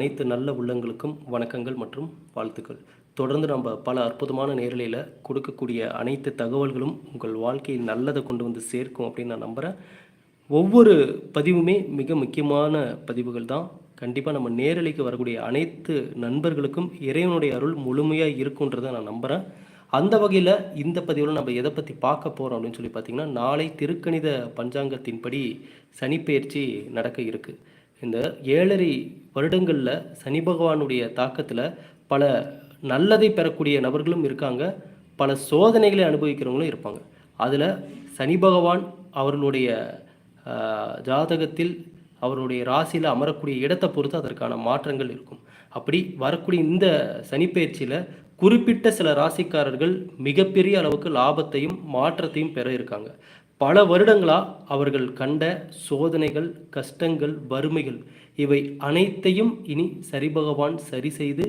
அனைத்து நல்ல உள்ளங்களுக்கும் வணக்கங்கள் மற்றும் வாழ்த்துக்கள். தொடர்ந்து நம்ம பல அற்புதமான நேரலையில் கொடுக்கக்கூடிய அனைத்து தகவல்களும் உங்கள் வாழ்க்கையில் நல்லதை கொண்டு வந்து சேர்க்கும் அப்படின்னு நான் நம்புகிறேன் ஒவ்வொரு பதிவுமே மிக முக்கியமான பதிவுகள் தான். கண்டிப்பாக நம்ம நேரலைக்கு வரக்கூடிய அனைத்து நண்பர்களுக்கும் இறைவனுடைய அருள் முழுமையாக இருக்குன்றதை நான் நம்புகிறேன் அந்த வகையில் இந்த பதிவில் நம்ம எதை பற்றி பார்க்க போகிறோம் அப்படின்னு சொல்லி பார்த்தீங்கன்னா நாளை திருக்கணித பஞ்சாங்கத்தின்படி சனிப்பெயர்ச்சி நடக்க இருக்குது இந்த ஏழரை வருடங்களில் சனி பகவானுடைய தாக்கத்தில் பல நல்லதை பெறக்கூடிய நபர்களும் இருக்காங்க. பல சோதனைகளை அனுபவிக்கிறவங்களும் இருப்பாங்க. அதில் சனி பகவான் அவர்களுடைய ஜாதகத்தில் அவருடைய ராசியில் அமரக்கூடிய இடத்தை பொறுத்து அதற்கான மாற்றங்கள் இருக்கும். அப்படி வரக்கூடிய இந்த சனிப்பயிற்சியில் குறிப்பிட்ட சில ராசிக்காரர்கள் மிகப்பெரிய அளவுக்கு லாபத்தையும் மாற்றத்தையும் பெற இருக்காங்க. பல வருடங்களாக அவர்கள் கண்ட சோதனைகள் கஷ்டங்கள் வறுமைகள் இவை அனைத்தையும் இனி சரி பகவான் சரி செய்து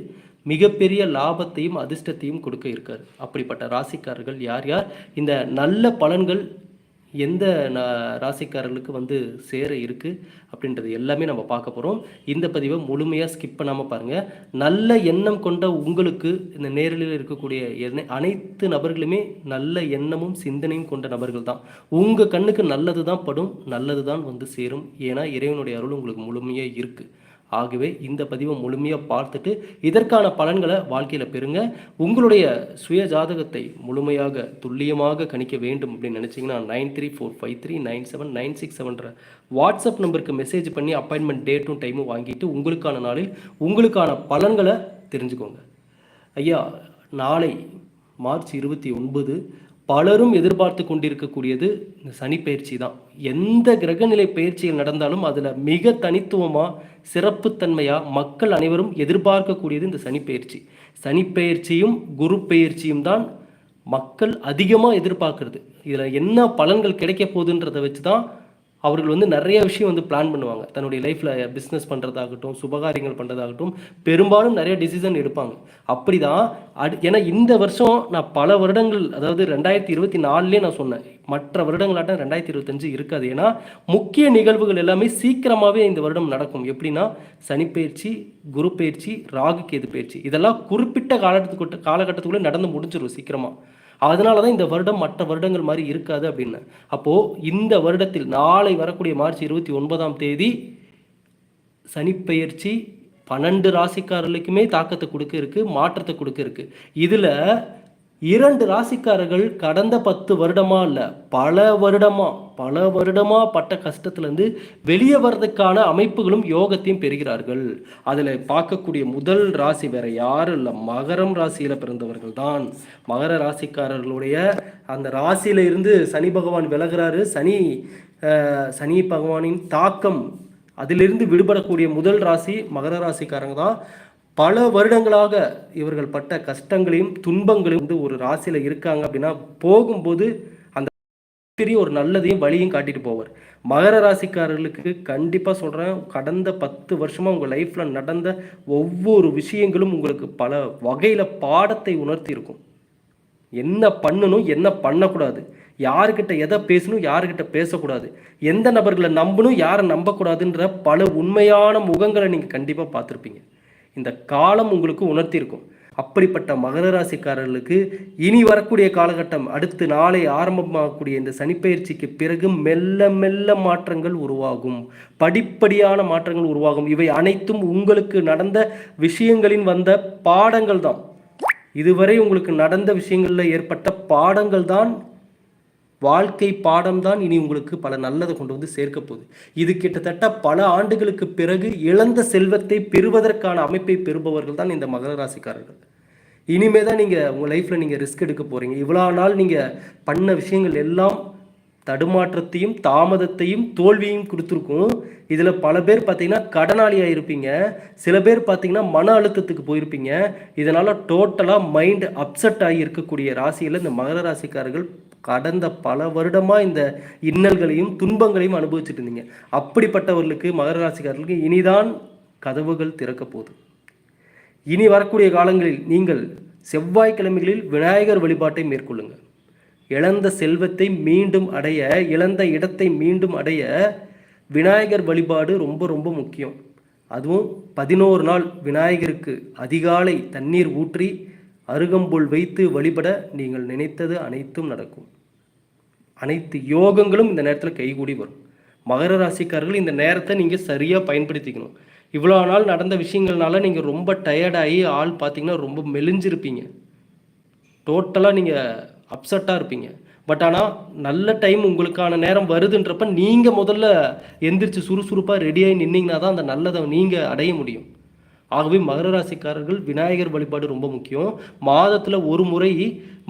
மிகப்பெரிய லாபத்தையும் அதிர்ஷ்டத்தையும் கொடுக்க இருக்கார். அப்படிப்பட்ட ராசிக்காரர்கள் யார் யார்? இந்த நல்ல பலன்கள் எந்த ராசிக்காரர்களுக்கு வந்து சேர இருக்குது அப்படின்றது எல்லாமே நம்ம பார்க்க போகிறோம் இந்த பதிவை முழுமையாக ஸ்கிப் பண்ணாமல் பாருங்கள் நல்ல எண்ணம் கொண்ட உங்களுக்கு இந்த நேரலில் இருக்கக்கூடிய எண்ணெய் அனைத்து நபர்களுமே நல்ல எண்ணமும் சிந்தனையும் கொண்ட நபர்கள் தான். உங்கள் கண்ணுக்கு நல்லது தான் படும் நல்லது தான் வந்து சேரும். ஏன்னா இறைவனுடைய அருள் உங்களுக்கு முழுமையாக இருக்குது ஆகவே இந்த பதிவை முழுமையாக பார்த்துட்டு இதற்கான பலன்களை வாழ்க்கையில் பெறுங்க. உங்களுடைய சுய ஜாதகத்தை முழுமையாக துல்லியமாக கணிக்க வேண்டும் அப்படின்னு நினச்சிங்கன்னா nine three four five three nine seven nine six செவன்ற WhatsApp நம்பருக்கு மெசேஜ் பண்ணி அப்பாயின்மெண்ட் டேட்டும் டைமும் வாங்கிட்டு உங்களுக்கான நாளில் உங்களுக்கான பலன்களை தெரிஞ்சுக்கோங்க. ஐயா நாளை மார்ச் இருபத்தி ஒன்பது பலரும் எதிர்பார்த்து கொண்டிருக்கக்கூடியது இந்த சனி பயிற்சி தான். எந்த கிரகநிலை பயிற்சிகள் நடந்தாலும் அதில் மிக தனித்துவமாக சிறப்புத்தன்மையாக மக்கள் அனைவரும் எதிர்பார்க்கக்கூடியது இந்த சனிப்பெயர்ச்சி. சனிப்பெயர்ச்சியும் குரு பெயர்ச்சியும் தான் மக்கள் அதிகமாக எதிர்பார்க்கறது. இதில் என்ன பலன்கள் கிடைக்க போகுதுன்றதை வச்சு தான் அவர்கள் வந்து நிறைய விஷயம் வந்து பிளான் பண்ணுவாங்க. தன்னுடைய லைஃப்பில் பிஸ்னஸ் பண்ணுறதாகட்டும் சுபகாரியங்கள் பண்ணுறதாகட்டும் பெரும்பாலும் நிறைய டிசிஷன் எடுப்பாங்க. அப்படி தான் அடு ஏன்னா இந்த வருஷம் நான் பல வருடங்கள் அதாவது ரெண்டாயிரத்தி இருபத்தி நாலுலேயே நான் சொன்னேன் மற்ற வருடங்களாட்டம் ரெண்டாயிரத்தி இருபத்தஞ்சு இருக்காது. ஏன்னா முக்கிய நிகழ்வுகள் எல்லாமே சீக்கிரமாகவே இந்த வருடம் நடக்கும். எப்படின்னா சனிப்பெயர்ச்சி குரு பயிற்சி ராகு கேது பயிற்சி. இதெல்லாம் குறிப்பிட்ட காலத்துக்கு காலகட்டத்துக்குள்ளே நடந்து முடிஞ்சிடும் சீக்கிரமாக அதனால தான் இந்த வருடம் மற்ற வருடங்கள் மாதிரி இருக்காது அப்படின்னு. அப்போது இந்த வருடத்தில் நாளை வரக்கூடிய மார்ச் இருபத்தி ஒன்பதாம் தேதி சனிப்பெயர்ச்சி பன்னெண்டு ராசிக்காரர்களுக்குமே தாக்கத்தை கொடுக்க இருக்கு மாற்றத்தை கொடுக்க இருக்கு. இதில் இரண்டு ராசிக்காரர்கள் கடந்த பத்து வருடமா இல்லை பல வருடமாக பல வருடமாக பட்ட கஷ்டத்துலேருந்து வெளியே வர்றதுக்கான அமைப்புகளும் யோகத்தையும் பெறுகிறார்கள். அதில் பார்க்கக்கூடிய முதல் ராசி வேற யாரும் இல்லை. மகரம் ராசியில் பிறந்தவர்கள் தான். மகர ராசிக்காரர்களுடைய அந்த ராசியில இருந்து சனி பகவான் விலகிறாரு. சனி சனி பகவானின் தாக்கம் அதிலிருந்து விடுபடக்கூடிய முதல் ராசி மகர ராசிக்காரங்க தான். பல வருடங்களாக இவர்கள் பட்ட கஷ்டங்களையும் துன்பங்களையும் வந்து ஒரு ராசியில் இருக்காங்க அப்படின்னா போகும்போது மிகப்பெரிய ஒரு நல்லதையும் வழியும் காட்டிட்டு போவார். மகர ராசிக்காரர்களுக்கு கண்டிப்பாக சொல்கிறேன் கடந்த பத்து வருஷமாக உங்கள் லைஃப்பில் நடந்த ஒவ்வொரு விஷயங்களும் உங்களுக்கு பல வகையில் பாடத்தை உணர்த்தி இருக்கும் என்ன பண்ணணும் என்ன பண்ணக்கூடாது? யாருக்கிட்ட எதை பேசணும் யாருக்கிட்ட பேசக்கூடாது? எந்த நபர்களை நம்பணும் யாரை நம்பக்கூடாதுன்ற பல உண்மையான முகங்களை நீங்கள் கண்டிப்பாக பார்த்துருப்பீங்க. இந்த காலம் உங்களுக்கு உணர்த்தியிருக்கும். அப்படிப்பட்ட மகர ராசிக்காரர்களுக்கு இனி வரக்கூடிய காலகட்டம் அடுத்து நாளை ஆரம்பமாகக்கூடிய இந்த சனிப்பெயர்ச்சிக்கு பிறகு மெல்ல மெல்ல மாற்றங்கள் உருவாகும். படிப்படியான மாற்றங்கள் உருவாகும். இவை அனைத்தும் உங்களுக்கு நடந்த விஷயங்களின் வந்த பாடங்கள் தான். இதுவரை உங்களுக்கு நடந்த விஷயங்களில் ஏற்பட்ட பாடங்கள் தான். வாழ்க்கை பாடம் தான் இனி உங்களுக்கு பல நல்லதை கொண்டு வந்து சேர்க்க போகுது. இது கிட்டத்தட்ட பல ஆண்டுகளுக்கு பிறகு இழந்த செல்வத்தை பெறுவதற்கான அமைப்பை பெறுபவர்கள் தான் இந்த மகர ராசிக்காரர்கள். இனிமே தான் நீங்கள் உங்கள் லைஃப்பில் நீங்கள் ரிஸ்க் எடுக்க போகிறீங்க இவ்வளோ நாள் நீங்கள் பண்ண விஷயங்கள் எல்லாம் தடுமாற்றத்தையும் தாமதத்தையும் தோல்வியையும் கொடுத்துருக்கும். இதில் பல பேர் பார்த்தீங்கன்னா கடனாளியாக இருப்பீங்க. சில பேர் பார்த்தீங்கன்னா மன அழுத்தத்துக்கு போயிருப்பீங்க. இதனால் டோட்டலாக மைண்ட் அப்செட் ஆகி இருக்கக்கூடிய ராசியில் இந்த மகர ராசிக்காரர்கள் கடந்த பல வருடமாக இந்த இன்னல்களையும் துன்பங்களையும் அனுபவிச்சுட்டு இருந்தீங்க. அப்படிப்பட்டவர்களுக்கு மகர ராசிக்காரர்களுக்கு இனிதான் கதவுகள் திறக்க போகுது. இனி வரக்கூடிய காலங்களில் நீங்கள் செவ்வாய்க்கிழமைகளில் விநாயகர் வழிபாட்டை மேற்கொள்ளுங்கள். இழந்த செல்வத்தை மீண்டும் அடைய இழந்த இடத்தை மீண்டும் அடைய விநாயகர் வழிபாடு ரொம்ப ரொம்ப முக்கியம். அதுவும் பதினோரு நாள் விநாயகருக்கு அதிகாலை தண்ணீர் ஊற்றி அருகம்புல் வைத்து வழிபட நீங்கள் நினைத்தது அனைத்தும் நடக்கும். அனைத்து யோகங்களும் இந்த நேரத்தில் கைகூடி வரும். மகர ராசிக்காரர்கள் இந்த நேரத்தை நீங்கள் சரியாக பயன்படுத்திக்கணும். இவ்வளோ நாள் நடந்த விஷயங்கள்னால நீங்கள் ரொம்ப டயர்டாகி ஆள் பார்த்தீங்கன்னா ரொம்ப மெலிஞ்சிருப்பீங்க. டோட்டலாக நீங்கள் அப்செட்டாக இருப்பீங்க. பட் ஆனால் நல்ல டைம் உங்களுக்கான நேரம் வருதுன்றப்ப நீங்கள் முதல்ல எந்திரிச்சு சுறுசுறுப்பாக ரெடியாகி நின்னீங்கன்னா தான் அந்த நல்லதை நீங்கள் அடைய முடியும். ஆகவே மகர ராசிக்காரர்கள் விநாயகர் வழிபாடு ரொம்ப முக்கியம். மாதத்தில் ஒரு முறை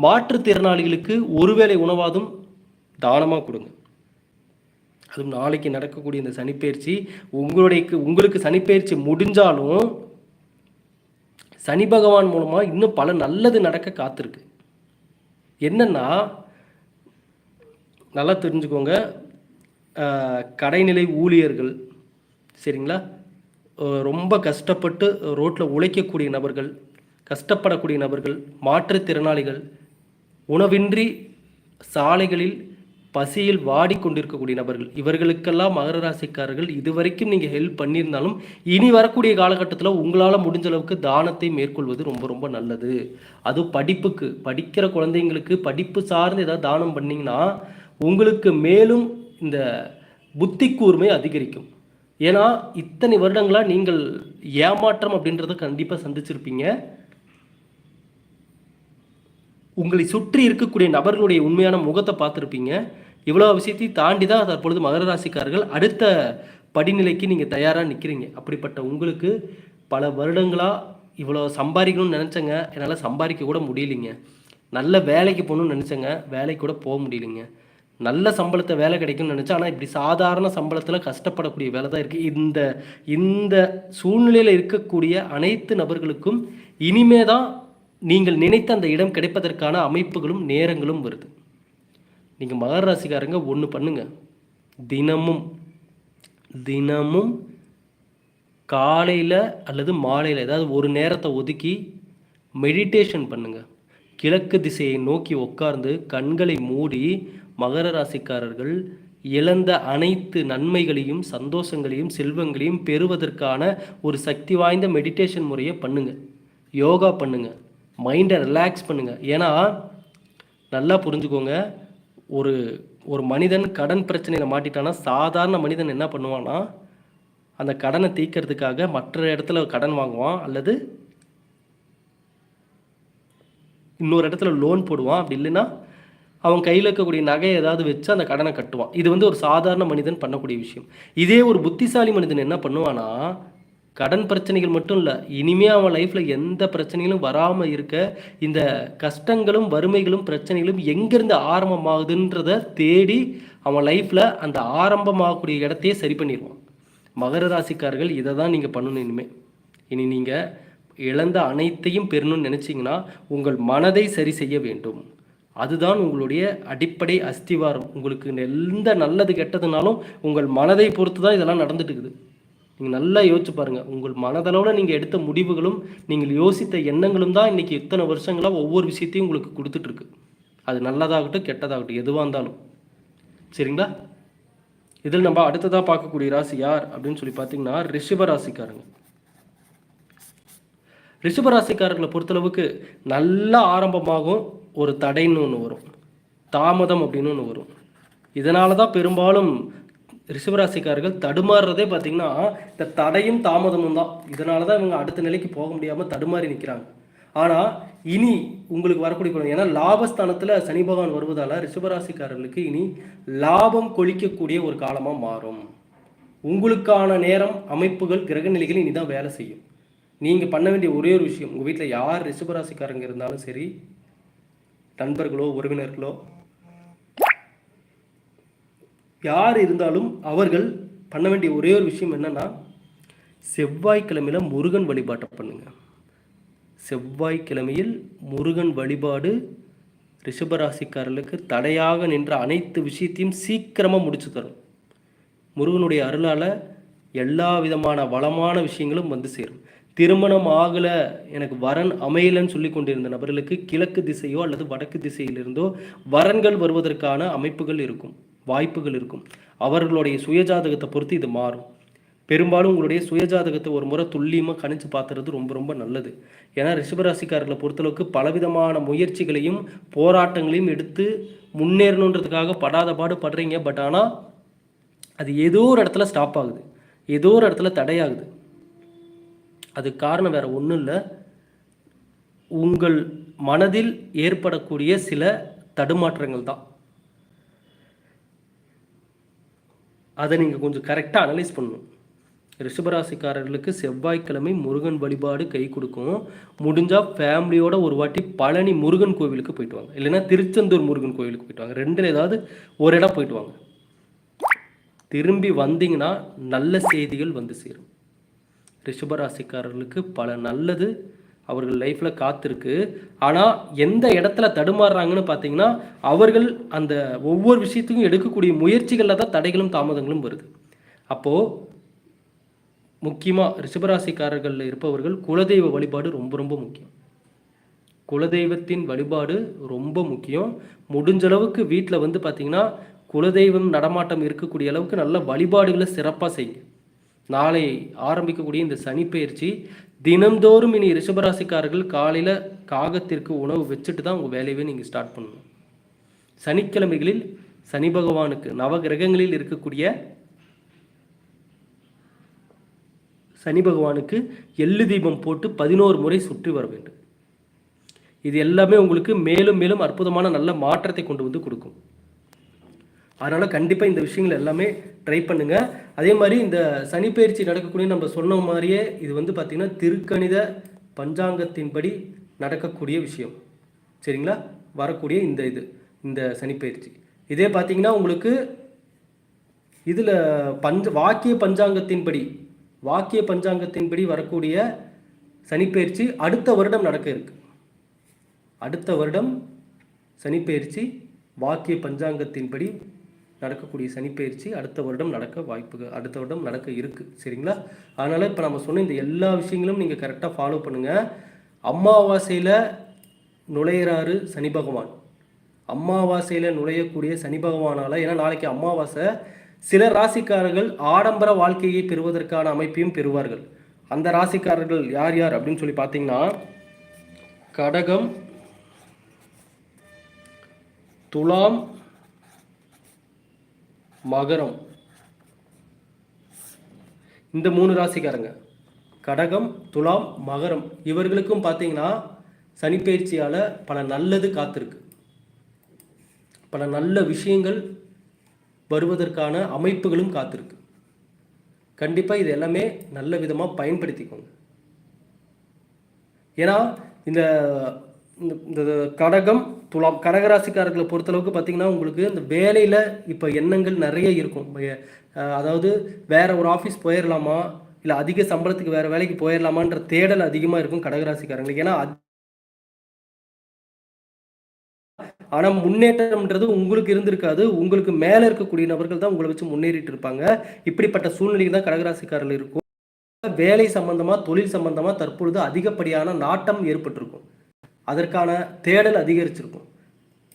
மாற்றுத்திறனாளிகளுக்கு ஒருவேளை உணவாதும் தானமாக கொடுங்க. அதுவும் நாளைக்கு நடக்கக்கூடிய இந்த சனிப்பெயர்ச்சி உங்களுடைய உங்களுக்கு சனிப்பெயர்ச்சி முடிஞ்சாலும் சனி பகவான் மூலமாக இன்னும் பல நல்லது நடக்க காத்திருக்கு. என்னென்னா நல்லா தெரிஞ்சுக்கோங்க. கடைநிலை ஊழியர்கள் சரிங்களா? ரொம்ப கஷ்டப்பட்டு ரோட்டில் உழைக்கக்கூடிய நபர்கள் கஷ்டப்படக்கூடிய நபர்கள் மாற்றுத்திறனாளிகள் உணவின்றி சாலைகளில் பசியில் வாடிக்கொண்டிருக்கக்கூடிய நபர்கள் இவர்களுக்கெல்லாம் மகர ராசிக்காரர்கள் இதுவரைக்கும் நீங்கள் ஹெல்ப் பண்ணியிருந்தாலும் இனி வரக்கூடிய காலகட்டத்தில் உங்களால் முடிஞ்ச அளவுக்கு தானத்தை மேற்கொள்வது ரொம்ப ரொம்ப நல்லது. அது படிப்புக்கு படிக்கிற குழந்தைங்களுக்கு படிப்பு சார்ந்து ஏதாவது தானம் பண்ணிங்கன்னா உங்களுக்கு மேலும் இந்த புத்தி கூர்மை அதிகரிக்கும். ஏன்னா இத்தனை வருடங்களாக நீங்கள் ஏமாற்றம் அப்படின்றத கண்டிப்பாக சந்திச்சிருப்பீங்க. உங்களை சுற்றி இருக்கக்கூடிய நபர்களுடைய உண்மையான முகத்தை பார்த்துருப்பீங்க. இவ்வளோ விஷயத்தையும் தாண்டி தான் தற்பொழுது மகர ராசிக்காரர்கள் அடுத்த படிநிலைக்கு நீங்கள் தயாராக நிற்கிறீங்க அப்படிப்பட்ட உங்களுக்கு பல வருடங்களாக இவ்வளோ சம்பாதிக்கணும்னு நினச்சேங்க. என்னால் சம்பாதிக்க கூட முடியலைங்க. நல்ல வேலைக்கு போகணும்னு நினச்சேங்க. வேலைக்கு கூட போக முடியலைங்க. நல்ல சம்பளத்தை வேலை கிடைக்கும்னு நினச்சா ஆனால் இப்படி சாதாரண சம்பளத்தில் கஷ்டப்படக்கூடிய வேலை தான் இருக்குது இந்த இந்த சூழ்நிலையில் இருக்கக்கூடிய அனைத்து நபர்களுக்கும் இனிமே தான் நீங்கள் நினைத்த அந்த இடம் கிடைப்பதற்கான அமைப்புகளும் நேரங்களும் வருது. நீங்கள் மகர ராசிக்காரங்க ஒன்று பண்ணுங்க. தினமும் தினமும் காலையில் அல்லது மாலையில் ஏதாவது ஒரு நேரத்தை ஒதுக்கி மெடிடேஷன் பண்ணுங்கள் கிழக்கு திசையை நோக்கி உட்கார்ந்து கண்களை மூடி மகர ராசிக்காரர்கள் இழந்த அனைத்து நன்மைகளையும் சந்தோஷங்களையும் செல்வங்களையும் பெறுவதற்கான ஒரு சக்தி வாய்ந்த மெடிடேஷன் முறையை பண்ணுங்கள் யோகா பண்ணுங்கள் மைண்டை ரிலாக்ஸ் பண்ணுங்கள் ஏன்னா நல்லா புரிஞ்சுக்கோங்க. ஒரு ஒரு மனிதன் கடன் பிரச்சனையில் மாட்டிட்டானா சாதாரண மனிதன் என்ன பண்ணுவான்னா அந்த கடனை தீர்க்கறதுக்காக மற்ற இடத்துல கடன் வாங்குவான் அல்லது இன்னொரு இடத்துல லோன் போடுவான். அப்படி இல்லைன்னா அவன் கையில் இருக்கக்கூடிய நகையை ஏதாவது வச்சு அந்த கடனை கட்டுவான். இது வந்து ஒரு சாதாரண மனிதன் பண்ணக்கூடிய விஷயம். இதே ஒரு புத்திசாலி மனிதன் என்ன பண்ணுவானா கடன் பிரச்சனைகள் மட்டும் இல்லை இனிமே அவன் லைஃப்பில் எந்த பிரச்சனைகளும் வராமல் இருக்க இந்த கஷ்டங்களும் வறுமைகளும் பிரச்சனைகளும் எங்கேருந்து ஆரம்பமாகுதுன்றத தேடி அவன் லைஃப்பில் அந்த ஆரம்பமாகக்கூடிய இடத்தையே சரி பண்ணிடுவான். மகர ராசிக்காரர்கள் இதை தான் நீங்கள் பண்ணணும் இனிமே. இனி நீங்கள் இழந்த அனைத்தையும் பெறணும்னு நினச்சிங்கன்னா உங்கள் மனதை சரி செய்ய வேண்டும். அதுதான் உங்களுடைய அடிப்படை அஸ்திவாரம். உங்களுக்கு எந்த நல்லது கெட்டதுனாலும் உங்கள் மனதை பொறுத்து தான் இதெல்லாம் நடந்துட்டு இருக்குது. நீங்கள் நல்லா யோசிச்சு பாருங்கள் உங்கள் மனதளவில் நீங்கள் எடுத்த முடிவுகளும் நீங்கள் யோசித்த எண்ணங்களும் தான் இன்றைக்கி இத்தனை வருஷங்களாக ஒவ்வொரு விஷயத்தையும் உங்களுக்கு கொடுத்துட்ருக்கு. அது நல்லதாகட்டும் கெட்டதாகட்டும் எதுவாக இருந்தாலும். சரிங்களா? இதில் நம்ம அடுத்ததாக பார்க்கக்கூடிய ராசி யார் அப்படின்னு சொல்லி பார்த்தீங்கன்னா ரிஷப ராசிக்காரங்க ரிஷப ராசிக்காரர்களை பொறுத்தளவுக்கு நல்ல ஆரம்பமாகும் ஒரு தடைன்னு ஒன்று வரும். தாமதம் அப்படின்னு ஒன்று வரும். இதனால தான் பெரும்பாலும் ரிஷபராசிக்காரர்கள் தடுமாறுறதே பார்த்தீங்கன்னா இந்த தடையும் தாமதமும் தான். இதனால தான் இவங்க அடுத்த நிலைக்கு போக முடியாமல் தடுமாறி நிற்கிறாங்க ஆனால் இனி உங்களுக்கு வரக்கூடிய பலன் ஏன்னா லாபஸ்தானத்தில் சனி பகவான் வருவதால் ரிஷபராசிக்காரர்களுக்கு இனி லாபம் கொளிக்கக்கூடிய ஒரு காலமாக மாறும். உங்களுக்கான நேரம் அமைப்புகள் கிரக நிலைகள் இனி தான் வேலை செய்யும். நீங்கள் பண்ண வேண்டிய ஒரே ஒரு விஷயம் உங்கள் வீட்டில் யார் ரிஷபராசிக்காரங்க இருந்தாலும் சரி நண்பர்களோ உறவினர்களோ யார் இருந்தாலும் அவர்கள் பண்ண வேண்டிய ஒரே ஒரு விஷயம் என்னன்னா செவ்வாய்க்கிழமையில் முருகன் வழிபாட்டை பண்ணுங்க. செவ்வாய்க்கிழமையில் முருகன் வழிபாடு ரிஷபராசிக்காரர்களுக்கு தடையாக நின்ற அனைத்து விஷயத்தையும் சீக்கிரமாக முடிச்சு தரும். முருகனுடைய அருளால் எல்லா விதமான வளமான விஷயங்களும் வந்து சேரும். திருமணம் ஆகலை எனக்கு வரன் அமையலைன்னு சொல்லி கொண்டிருந்த நபர்களுக்கு கிழக்கு திசையோ அல்லது வடக்கு திசையிலிருந்தோ வரன்கள் வருவதற்கான அமைப்புகள் இருக்கும். வாய்ப்புகள் இருக்கும். அவர்களுடைய சுயஜாதகத்தை பொறுத்து இது மாறும். பெரும்பாலும் உங்களுடைய சுயஜாதகத்தை ஒரு முறை துல்லியமாக கணிச்சு பார்த்துறது ரொம்ப ரொம்ப நல்லது. ஏன்னா ரிஷபராசிக்காரர்களை பொறுத்தளவுக்கு பலவிதமான முயற்சிகளையும் போராட்டங்களையும் எடுத்து முன்னேறணுன்றதுக்காக படாத பாடு படுறீங்க. பட் ஆனால் அது ஏதோ ஒரு இடத்துல ஸ்டாப் ஆகுது. ஏதோ ஒரு இடத்துல தடையாகுது. அதுக்கு காரணம் வேற ஒன்றும் இல்லை. உங்கள் மனதில் ஏற்படக்கூடிய சில தடுமாற்றங்கள் தான். அதை நீங்கள் கொஞ்சம் கரெக்டாக அனலைஸ் பண்ணணும். ரிஷபராசிக்காரர்களுக்கு செவ்வாய்க்கிழமை முருகன் வழிபாடு கை கொடுக்கும். முடிஞ்சால் ஃபேமிலியோட ஒரு வாட்டி பழனி முருகன் கோவிலுக்கு போயிட்டு வாங்க. இல்லைன்னா திருச்செந்தூர் முருகன் கோவிலுக்கு போயிட்டு வாங்க. ரெண்டில் ஏதாவது ஒரு இடம் போயிட்டு வாங்க. திரும்பி வந்தீங்கன்னா நல்ல செய்திகள் வந்து சேரும். ரிஷபராசிக்காரர்களுக்கு பல நல்லது அவர்கள் லைஃப்பில் காத்திருக்கு. ஆனால் எந்த இடத்துல தடுமாறுறாங்கன்னு பார்த்தீங்கன்னா அவர்கள் அந்த ஒவ்வொரு விஷயத்துக்கும் எடுக்கக்கூடிய முயற்சிகளில் தான் தடைகளும் தாமதங்களும் வருது. அப்போது முக்கியமாக ரிஷபராசிக்காரர்களில் இருப்பவர்கள் குலதெய்வ வழிபாடு ரொம்ப ரொம்ப முக்கியம். குலதெய்வத்தின் வழிபாடு ரொம்ப முக்கியம். முடிஞ்ச அளவுக்கு வீட்டில் வந்து பார்த்தீங்கன்னா குலதெய்வம் நடமாட்டம் இருக்கக்கூடிய அளவுக்கு நல்ல வழிபாடுகளை சிறப்பாக செய்யுங்க. நாளை ஆரம்பிக்கக்கூடிய இந்த சனி பயிற்சி தினந்தோறும் இனி ரிஷபராசிக்காரர்கள் காலையில் காகத்திற்கு உணவு வச்சுட்டு தான் உங்கள் வேலையவே நீங்கள் ஸ்டார்ட் பண்ணணும். சனிக்கிழமைகளில் சனி பகவானுக்கு நவகிரகங்களில் இருக்கக்கூடிய சனி பகவானுக்கு எள்ளு தீபம் போட்டு பதினோரு முறை சுற்றி வர வேண்டும். இது எல்லாமே உங்களுக்கு மேலும் மேலும் அற்புதமான நல்ல மாற்றத்தை கொண்டு வந்து கொடுக்கும். அதனால் கண்டிப்பாக இந்த விஷயங்கள் எல்லாமே ட்ரை பண்ணுங்கள் அதே மாதிரி இந்த சனிப்பயிற்சி நடக்கக்கூடிய நம்ம சொன்ன மாதிரியே இது வந்து பார்த்திங்கன்னா திருக்கணித பஞ்சாங்கத்தின்படி நடக்கக்கூடிய விஷயம். சரிங்களா? வரக்கூடிய இந்த இது இந்த சனிப்பயிற்சி இதே பார்த்தீங்கன்னா உங்களுக்கு இதில் பஞ்ச வாக்கிய பஞ்சாங்கத்தின்படி வாக்கிய பஞ்சாங்கத்தின்படி வரக்கூடிய சனிப்பயிற்சி அடுத்த வருடம் நடக்க இருக்கு. அடுத்த வருடம் சனிப்பயிற்சி வாக்கிய பஞ்சாங்கத்தின்படி நடக்கக்கூடிய சனிப்பெயர்ச்சி அடுத்த வருடம் நடக்க வாய்ப்புகள் அடுத்த வருடம் நடக்க இருக்குது சரிங்களா? அதனால் இப்போ நம்ம சொன்ன இந்த எல்லா விஷயங்களும் நீங்கள் கரெக்டாக ஃபாலோ பண்ணுங்கள் அமாவாசையில் நுழையிறாரு சனி பகவான். அமாவாசையில் நுழையக்கூடிய சனி பகவானால் ஏன்னா நாளைக்கு அமாவாசை சில ராசிக்காரர்கள் ஆடம்பர வாழ்க்கையை பெறுவதற்கான அமைப்பையும் பெறுவார்கள். அந்த ராசிக்காரர்கள் யார் யார் அப்படின்னு சொல்லி பார்த்தீங்கன்னா கடகம் துலாம் மகரம். இந்த மூணு ராசிக்காரங்க. கடகம் துலாம் மகரம். இவர்களுக்கும் பார்த்தீங்கன்னா சனிப்பயிற்சியால் பல நல்லது காத்திருக்கு. பல நல்ல விஷயங்கள் வருவதற்கான அமைப்புகளும் காத்திருக்கு. கண்டிப்பாக இது எல்லாமே நல்ல விதமாக பயன்படுத்திக்கோங்க. ஏன்னா இந்த இந்த இந்த கடகம் துலாம் கடகராசிக்காரர்களை பொறுத்தளவுக்கு பார்த்தீங்கன்னா உங்களுக்கு இந்த வேலையில் இப்போ எண்ணங்கள் நிறைய இருக்கும். அதாவது வேற ஒரு ஆஃபீஸ் போயிடலாமா இல்லை அதிக சம்பளத்துக்கு வேற வேலைக்கு போயிடலாமான்ற தேடல் அதிகமாக இருக்கும் கடகராசிக்காரங்களுக்கு. ஏன்னா ஆனால் முன்னேற்றம்ன்றது உங்களுக்கு இருந்திருக்காது. உங்களுக்கு மேலே இருக்கக்கூடிய நபர்கள் தான் உங்களை வச்சு முன்னேறிட்டு இருப்பாங்க. இப்படிப்பட்ட சூழ்நிலையில் தான் கடகராசிக்காரர்கள் இருக்கும். வேலை சம்பந்தமாக தொழில் சம்பந்தமாக தற்பொழுது அதிகப்படியான நாட்டம் ஏற்பட்டிருக்கும். அதற்கான தேடல் அதிகரிச்சிருக்கும்.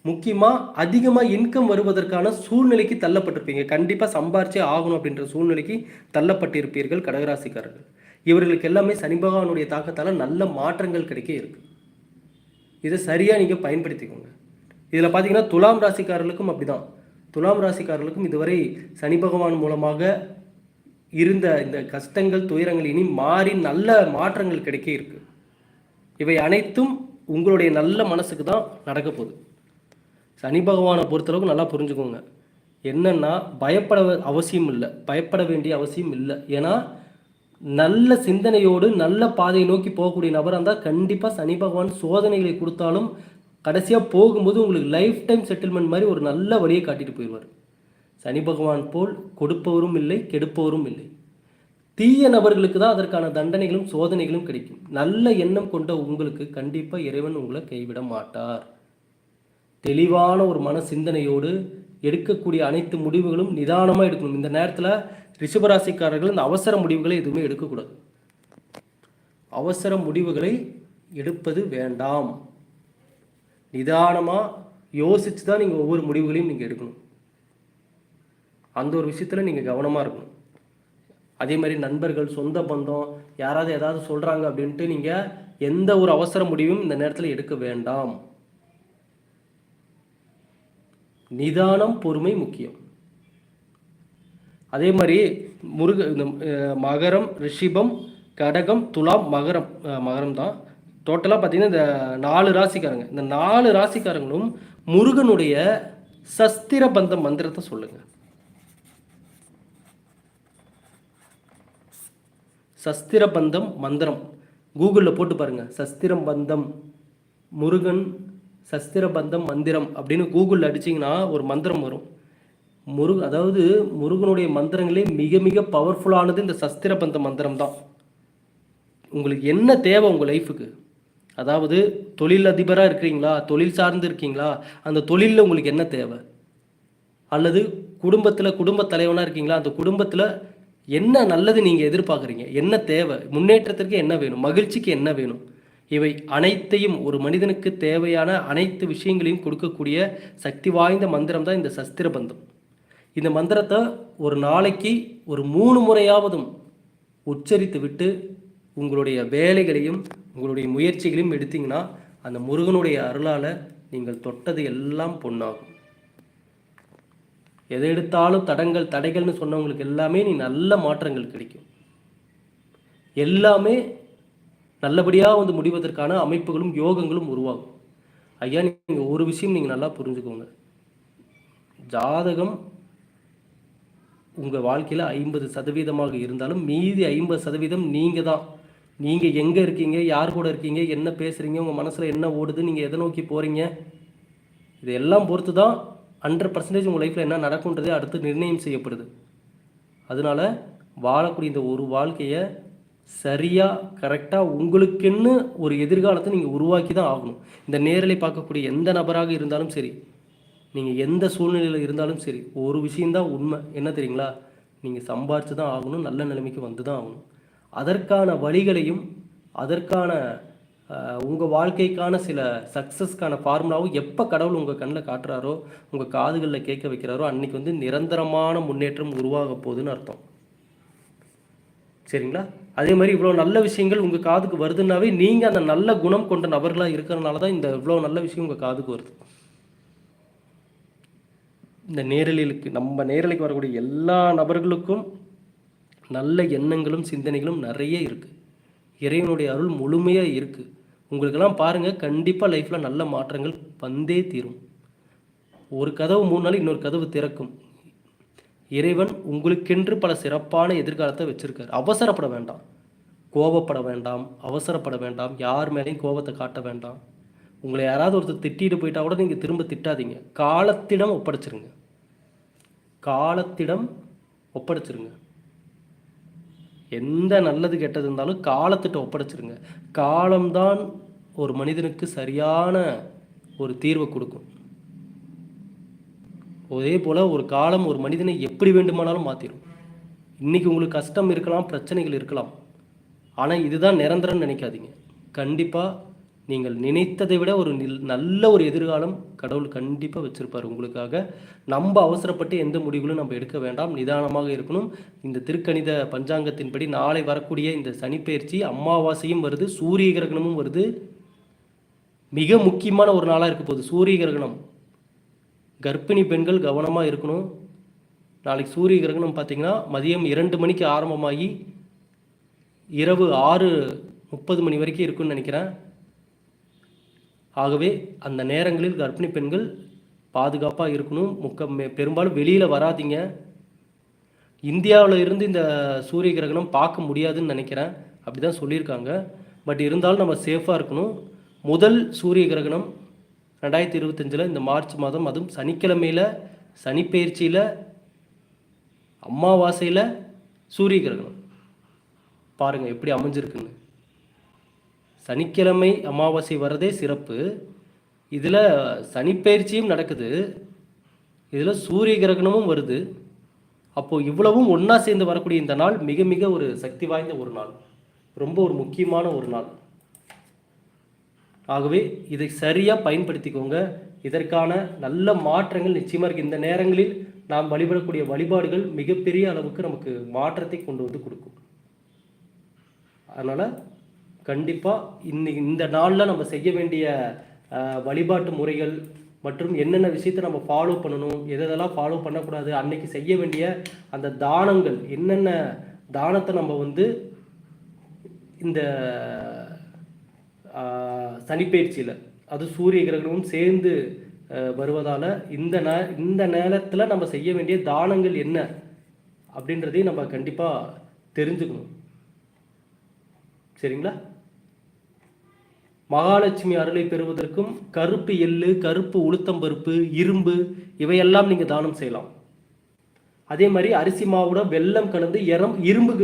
முக்கியமாக அதிகமாக இன்கம் வருவதற்கான சூழ்நிலைக்கு தள்ளப்பட்டிருப்பீங்க. கண்டிப்பாக சம்பாரிச்சே ஆகணும் அப்படின்ற சூழ்நிலைக்கு தள்ளப்பட்டிருப்பீர்கள் கடகராசிக்காரர்கள். இவர்களுக்கு எல்லாமே சனி பகவானுடைய தாக்கத்தால் நல்ல மாற்றங்கள் கிடைக்க இருக்கு. இதை சரியாக நீங்கள் பயன்படுத்திக்கோங்க. இதில் பார்த்தீங்கன்னா துலாம் ராசிக்காரர்களுக்கும் அப்படிதான். துலாம் ராசிக்காரர்களுக்கும் இதுவரை சனி பகவான் மூலமாக இருந்த இந்த கஷ்டங்கள் துயரங்கள் இனி மாறி நல்ல மாற்றங்கள் கிடைக்க இருக்கு. இவை அனைத்தும் உங்களுடைய நல்ல மனசுக்கு தான் நடக்க போகுது. சனி பகவானை பொறுத்தளவுக்கு நல்லா புரிஞ்சுக்கோங்க. என்னென்னா பயப்பட அவசியம் இல்லை. பயப்பட வேண்டிய அவசியம் இல்லை. ஏன்னா நல்ல சிந்தனையோடு நல்ல பாதையை நோக்கி போகக்கூடிய நபராக இருந்தால் கண்டிப்பாக சனி பகவான் சோதனைகளை கொடுத்தாலும் கடைசியாக போகும்போது உங்களுக்கு லைஃப் டைம் செட்டில்மெண்ட் மாதிரி ஒரு நல்ல வழியை காட்டிட்டு போயிடுவார். சனி பகவான் போல் கொடுப்பவரும் இல்லை கெடுப்பவரும் இல்லை. தீய நபர்களுக்கு தான் அதற்கான தண்டனைகளும் சோதனைகளும் கிடைக்கும். நல்ல எண்ணம் கொண்ட உங்களுக்கு கண்டிப்பாக இறைவன் உங்களை கைவிட மாட்டார். தெளிவான ஒரு மன சிந்தனையோடு எடுக்கக்கூடிய அனைத்து முடிவுகளும் நிதானமாக எடுக்கணும். இந்த நேரத்தில் ரிஷபராசிக்காரர்கள் இந்த அவசர முடிவுகளை எதுவுமே எடுக்கக்கூடாது. அவசர முடிவுகளை எடுப்பது வேண்டாம். நிதானமாக யோசித்து தான் நீங்கள் ஒவ்வொரு முடிவுகளையும் நீங்கள் எடுக்கணும். அந்த ஒரு விஷயத்தில் நீங்கள் கவனமாக இருக்கணும். அதே மாதிரி நண்பர்கள் சொந்த பந்தம் யாராவது ஏதாவது சொல்கிறாங்க அப்படின்ட்டு நீங்கள் எந்த ஒரு அவசர முடிவும் இந்த நேரத்தில் எடுக்க வேண்டாம். நிதானம் பொறுமை முக்கியம். அதே மாதிரி முருக இந்த மகரம் ரிஷிபம் கடகம் துலாம் மகரம் மகரம் தான். டோட்டலாக பார்த்தீங்கன்னா இந்த நாலு ராசிக்காரங்க. இந்த நாலு ராசிக்காரங்களும் முருகனுடைய சஸ்திர பந்தம் மந்திரத்தை சொல்லுங்கள் சஸ்திர பந்தம் மந்திரம். கூகுளில் போட்டு பாருங்கள் சஸ்திரம் பந்தம் முருகன் சஸ்திர பந்தம் மந்திரம் அப்படின்னு கூகுளில் அடிச்சிங்கன்னா ஒரு மந்திரம் வரும். முரு அதாவது முருகனுடைய மந்திரங்களே மிக மிக பவர்ஃபுல்லானது இந்த சஸ்திரபந்த மந்திரம் தான். உங்களுக்கு என்ன தேவை உங்கள் லைஃபுக்கு அதாவது தொழில் அதிபராக இருக்கிறீங்களா? தொழில் சார்ந்து இருக்கீங்களா? அந்த தொழிலில் உங்களுக்கு என்ன தேவை? அல்லது குடும்பத்தில் குடும்ப தலைவனாக இருக்கீங்களா? அந்த குடும்பத்தில் என்ன நல்லது நீங்கள் எதிர்பார்க்குறீங்க? என்ன தேவை? முன்னேற்றத்திற்கு என்ன வேணும்? மகிழ்ச்சிக்கு என்ன வேணும்? இவை அனைத்தையும் ஒரு மனிதனுக்கு தேவையான அனைத்து விஷயங்களையும் கொடுக்கக்கூடிய சக்தி வாய்ந்த மந்திரம் தான் இந்த சஸ்திர பந்தம். இந்த மந்திரத்தை ஒரு நாளைக்கு ஒரு மூணு முறையாவதும் உச்சரித்து விட்டு உங்களுடைய வேலைகளையும் உங்களுடைய முயற்சிகளையும் எடுத்தீங்கன்னா அந்த முருகனுடைய அருளால் நீங்கள் தொட்டது எல்லாம் பொண்ணாகும் எதை எடுத்தாலும் தடங்கள் தடைகள்னு சொன்னவங்களுக்கு எல்லாமே நீ நல்ல மாற்றங்கள் கிடைக்கும். எல்லாமே நல்லபடியாக வந்து முடிவதற்கான அமைப்புகளும் யோகங்களும் உருவாகும். ஐயா நீங்கள் ஒரு விஷயம் நீங்கள் நல்லா புரிஞ்சுக்கோங்க. ஜாதகம் உங்கள் வாழ்க்கையில் ஐம்பது சதவீதமாக இருந்தாலும் மீதி ஐம்பது சதவீதம் நீங்கள் தான். நீங்கள் எங்கே இருக்கீங்க யார் கூட இருக்கீங்க என்ன பேசுகிறீங்க உங்கள் மனசில் என்ன ஓடுது நீங்கள் எதை நோக்கி போகிறீங்க இதெல்லாம் பொறுத்து தான் ஹண்ட்ரட் பர்சன்டேஜ் உங்கள் லைஃப்பில் என்ன நடக்குன்றதே அடுத்து நிர்ணயம் செய்யப்படுது. அதனால வாழக்கூடிய இந்த ஒரு வாழ்க்கையை சரியாக கரெக்டாக உங்களுக்குன்னு ஒரு எதிர்காலத்தை நீங்கள் உருவாக்கி தான் ஆகணும். இந்த நேரலை பார்க்கக்கூடிய எந்த நபராக இருந்தாலும் சரி நீங்கள் எந்த சூழ்நிலையில் இருந்தாலும் சரி ஒரு விஷயந்தான் உண்மை. என்ன தெரியுங்களா? நீங்கள் சம்பாரித்து தான் ஆகணும் நல்ல நிலைமைக்கு வந்து தான் ஆகணும். அதற்கான வழிகளையும் அதற்கான உங்கள் வாழ்க்கைக்கான சில சக்ஸஸ்க்கான ஃபார்முலாவும் எப்போ கடவுள் உங்கள் கண்ணில் காட்டுறாரோ உங்கள் காதுகளில் கேட்க வைக்கிறாரோ அன்றைக்கி வந்து நிரந்தரமான முன்னேற்றம் உருவாக போகுதுன்னு அர்த்தம். சரிங்களா? அதே மாதிரி இவ்வளோ நல்ல விஷயங்கள் உங்கள் காதுக்கு வருதுன்னாவே நீங்கள் அந்த நல்ல குணம் கொண்ட நபர்களாக இருக்கிறனால தான் இந்த இவ்வளோ நல்ல விஷயம் உங்கள் காதுக்கு வருது. இந்த நேரலைக்கு நம்ம நேரலைக்கு வரக்கூடிய எல்லா நபர்களுக்கும் நல்ல எண்ணங்களும் சிந்தனைகளும் நிறைய இருக்குது இறைவனுடைய அருள் முழுமையாக இருக்குது உங்களுக்கெல்லாம் பாருங்கள் கண்டிப்பாக லைஃப்பில் நல்ல மாற்றங்கள் வந்தே தீரும். ஒரு கதவு மூணு நாள் இன்னொரு கதவு திறக்கும். இறைவன் உங்களுக்கென்று பல சிறப்பான எதிர்காலத்தை வச்சுருக்காரு. அவசரப்பட வேண்டாம். கோபப்பட வேண்டாம். அவசரப்பட வேண்டாம். யார் மேலேயும் கோபத்தை காட்ட வேண்டாம். உங்களை யாராவது ஒருத்தர் திட்டிட்டு போயிட்டா கூட நீங்கள் திரும்ப திட்டாதீங்க. காலத்திடம் ஒப்படைச்சிருங்க. காலத்திடம் ஒப்படைச்சிருங்க. எந்த நல்லது கெட்டது இருந்தாலும் காலத்திட்ட ஒப்படைச்சிருங்க. காலம்தான் ஒரு மனிதனுக்கு சரியான ஒரு தீர்வை கொடுக்கும். அதே போல் ஒரு காலம் ஒரு மனிதனை எப்படி வேண்டுமானாலும் மாற்றிடும் இன்றைக்கி உங்களுக்கு கஷ்டம் இருக்கலாம் பிரச்சனைகள் இருக்கலாம். ஆனால் இதுதான் நிரந்தரம்னு நினைக்காதீங்க. கண்டிப்பாக நீங்கள் நினைத்ததை விட ஒரு நில்- நல்ல ஒரு எதிர்காலம் கடவுள் கண்டிப்பாக வச்சுருப்பார் உங்களுக்காக. நம்ம அவசரப்பட்டு எந்த முடிவுகளும் நம்ம எடுக்க வேண்டாம். நிதானமாக இருக்கணும். இந்த திருக்கணித பஞ்சாங்கத்தின்படி நாளை வரக்கூடிய இந்த சனிப்பெயர்ச்சி அமாவாசையும் வருது சூரிய கிரகணமும் வருது. மிக முக்கியமான ஒரு நாளாக இருக்க போகுது. சூரிய கிரகணம். கர்ப்பிணி பெண்கள் கவனமாக இருக்கணும். நாளைக்கு சூரிய கிரகணம் பார்த்தீங்கன்னா மதியம் இரண்டு மணிக்கு ஆரம்பமாகி இரவு ஆறு முப்பது மணி வரைக்கும் இருக்குன்னு நினைக்கிறேன். ஆகவே அந்த நேரங்களில் கர்ப்பிணி பெண்கள் பாதுகாப்பாக இருக்கணும். முக்க பெரும்பாலும் வெளியில் வராதீங்க. இந்தியாவில் இருந்து இந்த சூரிய கிரகணம் பார்க்க முடியாதுன்னு நினைக்கிறேன். அப்படி தான் சொல்லியிருக்காங்க. பட் இருந்தாலும் நம்ம சேஃபாக இருக்கணும். முதல் சூரிய கிரகணம் ரெண்டாயிரத்தி இருபத்தஞ்சில் இந்த மார்ச் மாதம் அதுவும் சனிக்கிழமையில் சனிப்பெயர்ச்சியில் அமாவாசையில் சூரிய கிரகணம். பாருங்கள் எப்படி அமைஞ்சிருக்குன்னு. சனிக்கிழமை அமாவாசை வரதே சிறப்பு. இதில் சனிப்பயிற்சியும் நடக்குது. இதில் சூரிய கிரகணமும் வருது. அப்போது இவ்வளவும் ஒன்றா சேர்ந்து வரக்கூடிய இந்த நாள் மிக மிக ஒரு சக்தி வாய்ந்த ஒரு நாள். ரொம்ப ஒரு முக்கியமான ஒரு நாள். ஆகவே இதை சரியாக பயன்படுத்திக்கோங்க. இதற்கான நல்ல மாற்றங்கள் நிச்சயமாக இருக்குது இந்த நேரங்களில் நாம் வழிபடக்கூடிய வழிபாடுகள் மிகப்பெரிய அளவுக்கு நமக்கு மாற்றத்தை கொண்டு வந்து கொடுக்கும். அதனால் கண்டிப்பாக இன்னைக்கு இந்த நாளில் நம்ம செய்ய வேண்டிய வழிபாட்டு முறைகள் மற்றும் என்னென்ன விஷயத்தை நம்ம ஃபாலோ பண்ணணும் எதெல்லாம் ஃபாலோ பண்ணக்கூடாது அன்னைக்கு செய்ய வேண்டிய அந்த தானங்கள் என்னென்ன தானத்தை நம்ம வந்து இந்த சனிப்பயிற்சியில் அது சூரிய கிரகணமும் சேர்ந்து வருவதால் இந்த நே இந்த நேரத்தில் நம்ம செய்ய வேண்டிய தானங்கள் என்ன அப்படின்றதையும் நம்ம கண்டிப்பாக தெரிஞ்சுக்கணும். சரிங்களா? மகாலட்சுமி அருளை பெறுவதற்கும் கருப்பு எள்ளு கருப்பு உளுத்தம்பருப்பு இரும்பு இவையெல்லாம் நீங்கள் தானம் செய்யலாம். அதே மாதிரி அரிசி மாவுடன் வெள்ளம் கலந்து எறம் இரும்பு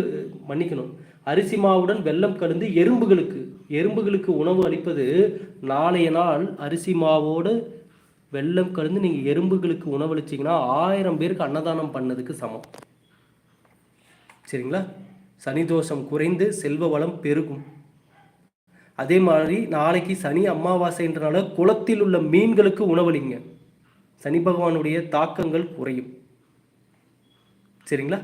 மன்னிக்கணும். அரிசி மாவுடன் வெள்ளம் கலந்து எறும்புகளுக்கு எறும்புகளுக்கு உணவு அளிப்பது நாளைய நாள் அரிசி மாவோடு வெள்ளம் கலந்து நீங்கள் எறும்புகளுக்கு உணவளிச்சிங்கன்னா ஆயிரம் பேருக்கு அன்னதானம் பண்ணதுக்கு சமம். சரிங்களா? சனி தோஷம் குறைந்து செல்வ வளம் பெருகும். அதே மாதிரி நாளைக்கு சனி அமாவாசைன்றனால குளத்தில் உள்ள மீன்களுக்கு உணவளிங்க. சனி பகவானுடைய தாக்கங்கள் குறையும். சரிங்களா?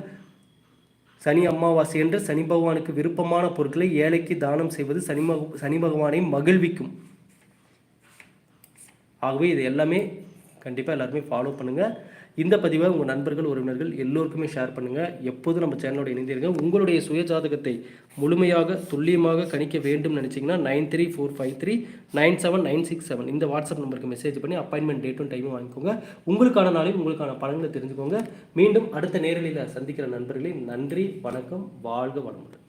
சனி அமாவாசை என்று சனி பகவானுக்கு விருப்பமான பொருட்களை ஏழைக்கு தானம் செய்வது சனி மக சனி பகவானை மகிழ்விக்கும். ஆகவே இது எல்லாமே கண்டிப்பாக எல்லாருமே ஃபாலோ பண்ணுங்கள் இந்த பதிவை உங்கள் நண்பர்கள் உறவினர்கள் எல்லோருக்குமே ஷேர் பண்ணுங்கள் எப்போதும் நம்ம சேனலோட இணைந்திருங்க. உங்களுடைய சுய ஜாதகத்தை முழுமையாக துல்லியமாக கணிக்க வேண்டும் நினச்சிங்கன்னா nine three four five three nine seven nine six seven இந்த வாட்ஸ்அப் நம்பருக்கு மெசேஜ் பண்ணி அப்பாயின்மெண்ட் டேட்டும் டைமும் வாங்கிக்கோங்க. உங்களுக்கான நாளில் உங்களுக்கான பலன்களை தெரிஞ்சுக்கோங்க. மீண்டும் அடுத்த நேரலையில் சந்திக்கிற நண்பர்களே நன்றி வணக்கம் வாழ்க வளமுடன்.